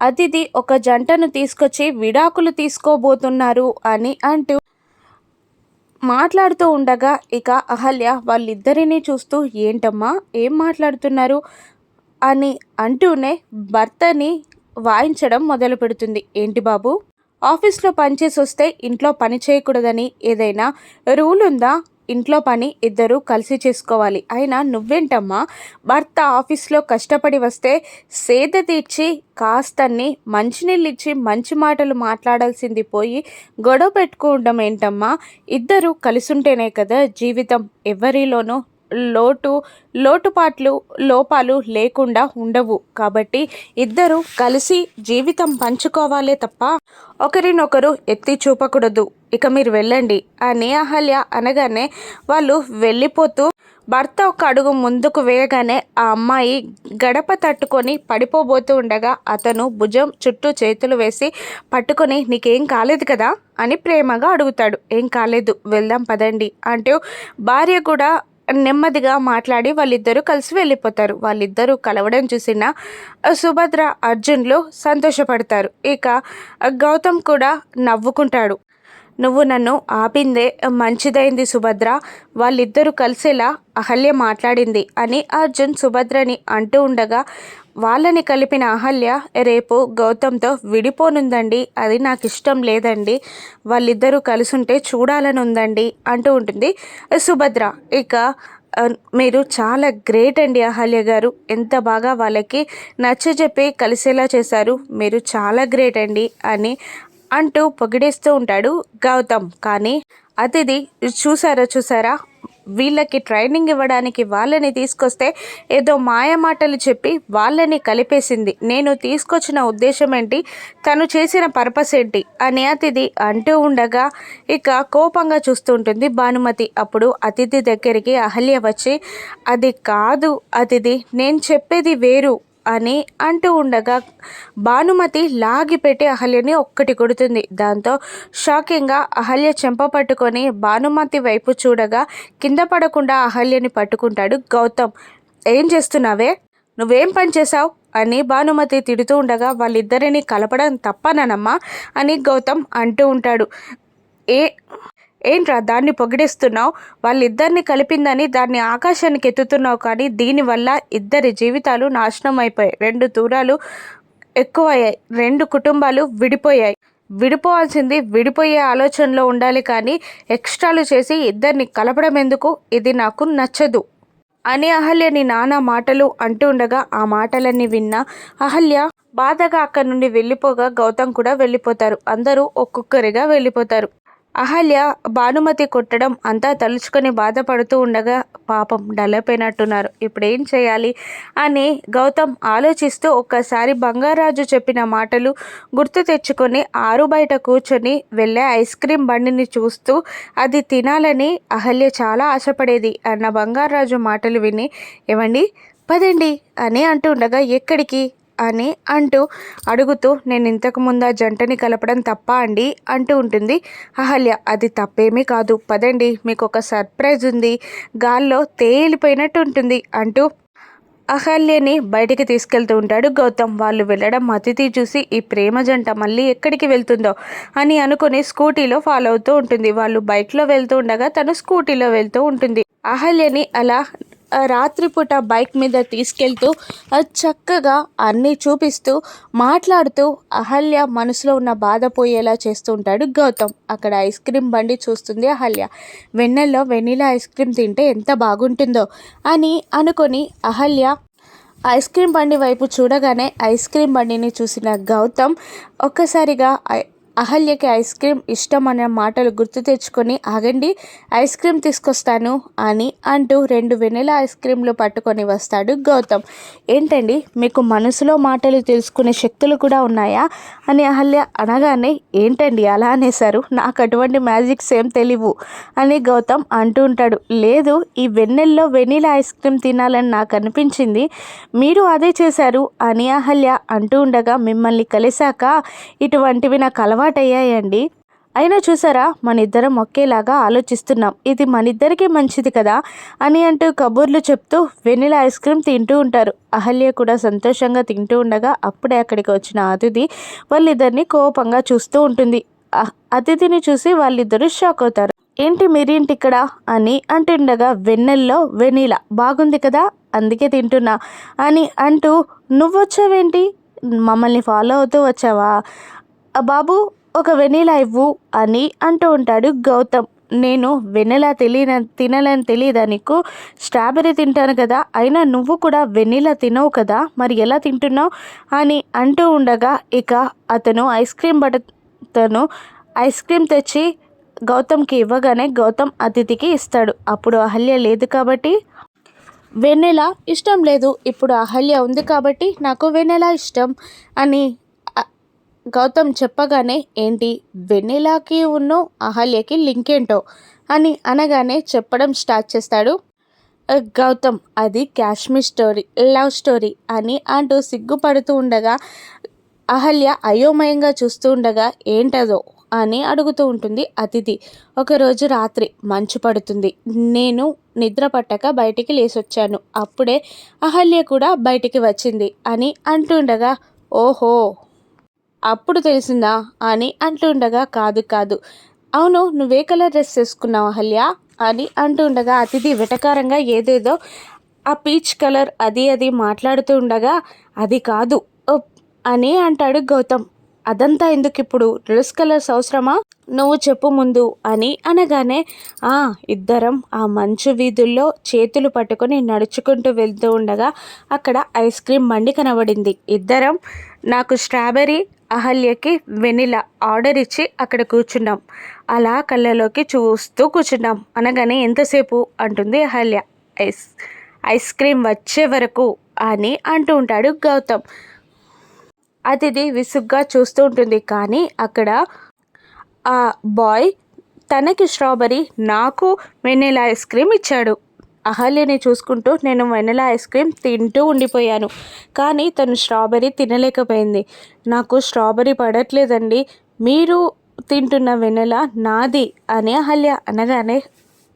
అతిథి ఒక జంటను తీసుకొచ్చి విడాకులు తీసుకోబోతున్నారు అని అంటూ మాట్లాడుతూ ఉండగా ఇక అహల్య వాళ్ళిద్దరినీ చూస్తూ ఏంటమ్మా? ఏం మాట్లాడుతున్నారు? అని అంటూనే భర్తని వాయించడం మొదలు పెడుతుంది. ఏంటి బాబు? ఆఫీస్లో పనిచేసి వస్తే ఇంట్లో పని చేయకూడదని ఏదైనా రూల్ ఉందా? ఇంట్లో పని ఇద్దరు కలిసి చేసుకోవాలి. అయినా నువ్వేంటమ్మా భర్త ఆఫీస్లో కష్టపడి వస్తే సేద తీర్చి కాస్తన్ని మంచినీళ్ళు ఇచ్చి మంచి మాటలు మాట్లాడాల్సింది పోయి గొడవ పెట్టుకోవడం ఏంటమ్మా? ఇద్దరు కలిసుంటేనే కదా జీవితం. ఎవరిలోనూ లోటు లోటుపాట్లు లోపాలు లేకుండా ఉండవు. కాబట్టి ఇద్దరు కలిసి జీవితం పంచుకోవాలే తప్ప ఒకరినొకరు ఎత్తి చూపకూడదు. ఇక మీరు వెళ్ళండి అని అహల్య అనగానే వాళ్ళు వెళ్ళిపోతూ భర్త ఒక అడుగు ముందుకు వేయగానే ఆ అమ్మాయి గడప తట్టుకొని పడిపోబోతూ ఉండగా అతను భుజం చుట్టూ చేతులు వేసి పట్టుకొని నీకేం కాలేదు కదా? అని ప్రేమగా అడుగుతాడు. ఏం కాలేదు వెళ్దాం పదండి. అంటూ భార్య కూడా నెమ్మదిగా మాట్లాడి వాళ్ళిద్దరూ కలిసి వెళ్ళిపోతారు. వాళ్ళిద్దరూ కలవడం చూసిన సుభద్ర అర్జున్లు సంతోషపడతారు. ఇక గౌతమ్ కూడా నవ్వుకుంటాడు. నువ్వు నన్ను ఆపిందే మంచిదైంది సుభద్ర. వాళ్ళిద్దరూ కలిసేలా అహల్య మాట్లాడింది అని అర్జున్ సుభద్రని అంటూ ఉండగా వాళ్ళని కలిపిన అహల్య రేపు గౌతమ్తో విడిపోనుందండి. అది నాకు ఇష్టం లేదండి. వాళ్ళిద్దరూ కలిసి ఉంటే చూడాలని ఉందండి అంటూ ఉంటుంది సుభద్ర. ఇక మీరు చాలా గ్రేట్ అండి అహల్య గారు. ఎంత బాగా వాళ్ళకి నచ్చజెప్పి కలిసేలా చేశారు. మీరు చాలా గ్రేట్ అండి అని అంటూ పొగిడేస్తూ ఉంటాడు గౌతమ్. కానీ అతిథి చూసారా చూసారా? వీళ్ళకి ట్రైనింగ్ ఇవ్వడానికి వాళ్ళని తీసుకొస్తే ఏదో మాయ మాటలు చెప్పి వాళ్ళని కలిపేసింది. నేను తీసుకొచ్చిన ఉద్దేశం ఏంటి? తను చేసిన పర్పస్ ఏంటి? అని అతిథి అంటూ ఉండగా ఇక కోపంగా చూస్తూ ఉంటుంది భానుమతి. అప్పుడు అతిథి దగ్గరికి అహల్య వచ్చి అది కాదు అతిథి నేను చెప్పేది వేరు. అని అంటూ ఉండగా భానుమతి లాగిపెట్టి అహల్యని ఒక్కటి కొడుతుంది. దాంతో షాకింగ్గా అహల్య చెంప పట్టుకొని భానుమతి వైపు చూడగా కింద పడకుండా అహల్యని పట్టుకుంటాడు గౌతమ్. ఏం చేస్తున్నావే? నువ్వేం పని చేశావు? అని భానుమతి తిడుతూ ఉండగా వాళ్ళిద్దరిని కలపడం తప్పననమ్మా అని గౌతమ్ అంటూ ఉంటాడు. ఏ ఏంట్రా దాన్ని పొగిడేస్తున్నావు? వాళ్ళిద్దరిని కలిపిందని దాన్ని ఆకాశానికి ఎత్తుతున్నావు కానీ దీనివల్ల ఇద్దరి జీవితాలు నాశనం అయిపోయాయి. రెండు దూరాలు ఎక్కువయ్యాయి. రెండు కుటుంబాలు విడిపోయాయి. విడిపోవాల్సింది విడిపోయే ఆలోచనలో ఉండాలి కానీ ఎక్స్ట్రాలు చేసి ఇద్దరిని కలపడం ఎందుకు? ఇది నాకు నచ్చదు. అని అహల్యని నానా మాటలు అంటూ ఉండగా ఆ మాటలన్నీ విన్న అహల్య బాధగా అక్కడి నుండి వెళ్ళిపోగా గౌతమ్ కూడా వెళ్ళిపోతారు. అందరూ ఒక్కొక్కరిగా వెళ్ళిపోతారు. అహల్య భానుమతి కొట్టడం అంతా తలుచుకొని బాధపడుతూ ఉండగా పాపం డల్లపోయినట్టున్నారు. ఇప్పుడు ఏం చేయాలి? అని గౌతమ్ ఆలోచిస్తూ ఒక్కసారి బంగారాజు చెప్పిన మాటలు గుర్తు తెచ్చుకొని ఆరు బయట కూర్చొని వెళ్ళే ఐస్ క్రీమ్ బండిని చూస్తూ అది తినాలని అహల్య చాలా ఆశపడేది అన్న బంగారాజు మాటలు విని ఏమండి? పదండి అని అంటుండగా ఎక్కడికి? అని అంటూ అడుగుతూ నేను ఇంతకు ముందు ఆ జంటని కలపడం తప్ప అండి? అంటూ ఉంటుంది. అహల్య అది తప్పేమీ కాదు. పదండి మీకు ఒక సర్ప్రైజ్ ఉంది. గాల్లో తేలిపోయినట్టు ఉంటుంది అంటూ అహల్యని బయటికి తీసుకెళ్తూ ఉంటాడు గౌతమ్. వాళ్ళు వెళ్ళడం అతిథి చూసి ఈ ప్రేమ జంట మళ్ళీ ఎక్కడికి వెళ్తుందో? అని అనుకుని స్కూటీలో ఫాలో అవుతూ ఉంటుంది. వాళ్ళు బైక్లో వెళ్తూ ఉండగా తను స్కూటీలో వెళ్తూ ఉంటుంది. అహల్యని అలా రాత్రిపూట బైక్ మీద తీసుకెళ్తూ చక్కగా అన్నీ చూపిస్తూ మాట్లాడుతూ అహల్య మనసులో ఉన్న బాధ పోయేలా చేస్తూ ఉంటాడు గౌతమ్. అక్కడ ఐస్ క్రీమ్ బండి చూస్తుంది అహల్య. వెన్నెల్లో వెనీలా ఐస్ క్రీమ్ తింటే ఎంత బాగుంటుందో అని అనుకొని అహల్య ఐస్ క్రీమ్ బండి వైపు చూడగానే ఐస్ క్రీమ్ బండిని చూసిన గౌతమ్ ఒక్కసారిగా అహల్యకి ఐస్ క్రీమ్ ఇష్టం అనే మాటలు గుర్తు తెచ్చుకొని ఆగండి ఐస్ క్రీమ్ తీసుకొస్తాను అని అంటూ రెండు వెనెల ఐస్ క్రీమ్లు పట్టుకొని వస్తాడు గౌతమ్. ఏంటండి మీకు మనసులో మాటలు తెలుసుకునే శక్తులు కూడా ఉన్నాయా? అని అహల్య అనగానే ఏంటండి అలా అనేసారు నాకు అటువంటి మ్యాజిక్స్ ఏం తెలియవు అని గౌతమ్ అంటూ ఉంటాడు. లేదు ఈ వెన్నెల్లో వెనీలా ఐస్ క్రీమ్ తినాలని నాకు అనిపించింది. మీరు అదే చేశారు అని అహల్య అంటూ ఉండగా మిమ్మల్ని కలిశాక ఇటువంటివి నాకు అలవాటు అలవాటయ్యాయండి. అయినా చూసారా మన ఇద్దరం ఒకేలాగా ఆలోచిస్తున్నాం. ఇది మన ఇద్దరికీ మంచిది కదా అని అంటూ కబుర్లు చెప్తూ వెనిలా ఐస్ క్రీమ్ తింటూ ఉంటారు. అహల్య కూడా సంతోషంగా తింటూ ఉండగా అప్పుడే అక్కడికి వచ్చిన అతిథి వాళ్ళిద్దరిని కోపంగా చూస్తూ ఉంటుంది. అతిథిని చూసి వాళ్ళిద్దరూ షాక్ అవుతారు. ఏంటి మీరేంటి ఇక్కడ అని అంటుండగా వెన్నెల్లో వెనీలా. బాగుంది కదా అందుకే తింటున్నా అని అంటూ నువ్వొచ్చావేంటి? మమ్మల్ని ఫాలో అవుతూ వచ్చావా? బాబు ఒక వెనీలా ఇవ్వు అని అంటూ ఉంటాడు గౌతమ్. నేను వెనీలా తెలియన తినాలని తెలియదా నీకు? స్ట్రాబెర్రీ తింటాను కదా అయినా నువ్వు కూడా వెనీలా తినవు కదా మరి ఎలా తింటున్నావు? అని అంటూ ఉండగా ఇక అతను ఐస్ క్రీమ్ బటతను ఐస్ క్రీమ్ తెచ్చి గౌతమ్కి ఇవ్వగానే గౌతమ్ అతిథికి ఇస్తాడు. అప్పుడు అహల్య లేదు కాబట్టి. వెన్నెల ఇష్టం లేదు ఇప్పుడు అహల్య ఉంది కాబట్టి నాకు వెన్నెల ఇష్టం అని గౌతమ్ చెప్పగానే ఏంటి? వెన్నెలాకి ఉన్న అహల్యకి లింక్ ఏంటో అని అనగానే చెప్పడం స్టార్ట్ చేస్తాడు. గౌతమ్ అది కాశ్మీర్ స్టోరీ లవ్ స్టోరీ అని అంటూ సిగ్గుపడుతూ ఉండగా అహల్య అయోమయంగా చూస్తూ ఉండగా ఏంటదో? అని అడుగుతూ ఉంటుంది అతిథి. ఒకరోజు రాత్రి మంచు పడుతుంది. నేను నిద్ర పట్టక బయటికి లేసొచ్చాను. అప్పుడే అహల్య కూడా బయటికి వచ్చింది అని అంటుండగా ఓహో! అప్పుడు తెలిసిందా? అని అంటుండగా కాదు కాదు. అవును నువ్వే కలర్ డ్రెస్ వేసుకున్నావు అహల్య అని అంటుండగా అతిథి వెటకారంగా ఏదేదో ఆ పీచ్ కలర్ అది అది మాట్లాడుతూ ఉండగా అది కాదు. అని అంటాడు గౌతమ్. అదంతా ఎందుకు ఇప్పుడు డ్రెస్ కలర్స్ అవసరమా? నువ్వు చెప్పు ముందు అని అనగానే ఆ ఇద్దరం ఆ మంచు వీధుల్లో చేతులు పట్టుకొని నడుచుకుంటూ వెళ్తూ ఉండగా అక్కడ ఐస్ క్రీమ్ బండి కనబడింది. ఇద్దరం నాకు స్ట్రాబెర్రీ అహల్యకి వెనిలా ఆర్డర్ ఇచ్చి అక్కడ కూర్చున్నాం. అలా కళ్ళలోకి చూస్తూ కూర్చున్నాం. అనగానే ఎంతసేపు? అంటుంది అహల్య. ఐస్ ఐస్ క్రీమ్ వచ్చే వరకు అని అంటూ ఉంటాడు గౌతమ్. అతిథి విసుగ్గా చూస్తూ ఉంటుంది. కానీ అక్కడ ఆ బాయ్ తనకి స్ట్రాబెరీ నాకు వెన్నెలా ఐస్ క్రీమ్ ఇచ్చాడు. అహల్యని చూసుకుంటూ నేను వెనలా ఐస్ క్రీమ్ తింటూ ఉండిపోయాను. కానీ తను స్ట్రాబెరీ తినలేకపోయింది. నాకు స్ట్రాబెరీ పడట్లేదండి. మీరు తింటున్న వెనెల నాది అని అహల్య అనగానే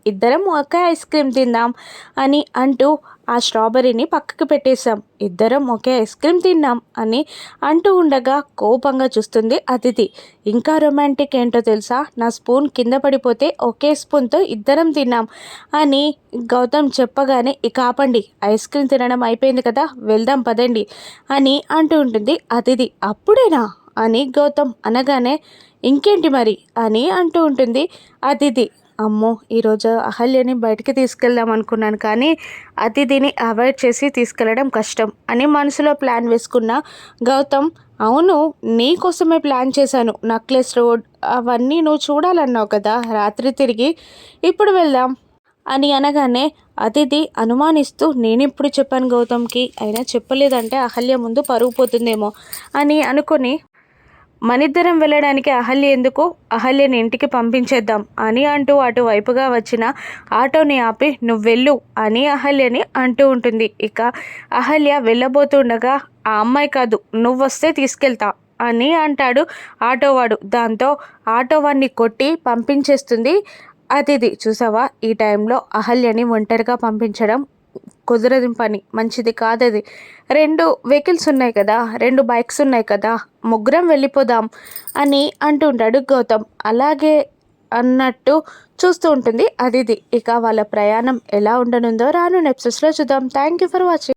ఇద్దరం ఒకే ఐస్ క్రీమ్ తిందాం అని అంటూ ఆ స్ట్రాబెర్రీని పక్కకు పెట్టేశాం. ఇద్దరం ఒకే ఐస్ క్రీమ్ తిన్నాం అని అంటూ ఉండగా కోపంగా చూస్తుంది అతిథి. ఇంకా రొమాంటిక్ ఏంటో తెలుసా? నా స్పూన్ కింద పడిపోతే ఒకే స్పూన్తో ఇద్దరం తిన్నాం అని గౌతమ్ చెప్పగానే ఇక ఆపండి ఐస్ క్రీమ్ తినడం అయిపోయింది కదా వెళ్దాం పదండి అని అంటూ ఉంటుంది అతిథి. అప్పుడేనా? అని గౌతమ్ అనగానే ఇంకేంటి మరి? అని అంటూ ఉంటుంది అతిథి. అమ్మో ఈరోజు అహల్యని బయటికి తీసుకెళ్దాం అనుకున్నాను కానీ అతిథిని అవాయిడ్ చేసి తీసుకెళ్ళడం కష్టం అని మనసులో ప్లాన్ వేసుకున్న. గౌతమ్ అవును నీకోసమే ప్లాన్ చేశాను. నక్లెస్ రోడ్ అవన్నీ నువ్వు చూడాలన్నావు కదా రాత్రి తిరిగి. ఇప్పుడు వెళ్దాం అని అనగానే అతిథి అనుమానిస్తూ నేనెప్పుడు చెప్పాను గౌతమ్కి అయినా చెప్పలేదంటే అహల్య ముందు పరుగు పోతుందేమో అని అనుకొని మనిద్దరం వెళ్ళడానికి అహల్య ఎందుకు? అహల్యని ఇంటికి పంపించేద్దాం అని అంటూ అటువైపుగా వచ్చిన ఆటోని ఆపి నువ్వు వెళ్ళు అని అహల్యని అంటూ ఉంటుంది. ఇక అహల్య వెళ్ళబోతుండగా ఆ అమ్మాయి కాదు నువ్వు వస్తే తీసుకెళ్తా అని అంటాడు ఆటోవాడు. దాంతో ఆటోవాడిని కొట్టి పంపించేస్తుంది అతిథి. చూసావా? ఈ టైంలో అహల్యని ఒంటరిగా పంపించడం కుదరదు పని మంచిది కాదది. రెండు వెహికల్స్ ఉన్నాయి కదా రెండు బైక్స్ ఉన్నాయి కదా ముగ్గురం వెళ్ళిపోదాం అని అంటుంటాడు గౌతమ్. అలాగే అన్నట్టు చూస్తూ ఉంటుంది. అదిది. ఇక వాళ్ళ ప్రయాణం ఎలా ఉండనుందో రాను నెప్సెస్లో చూద్దాం. Thank you for watching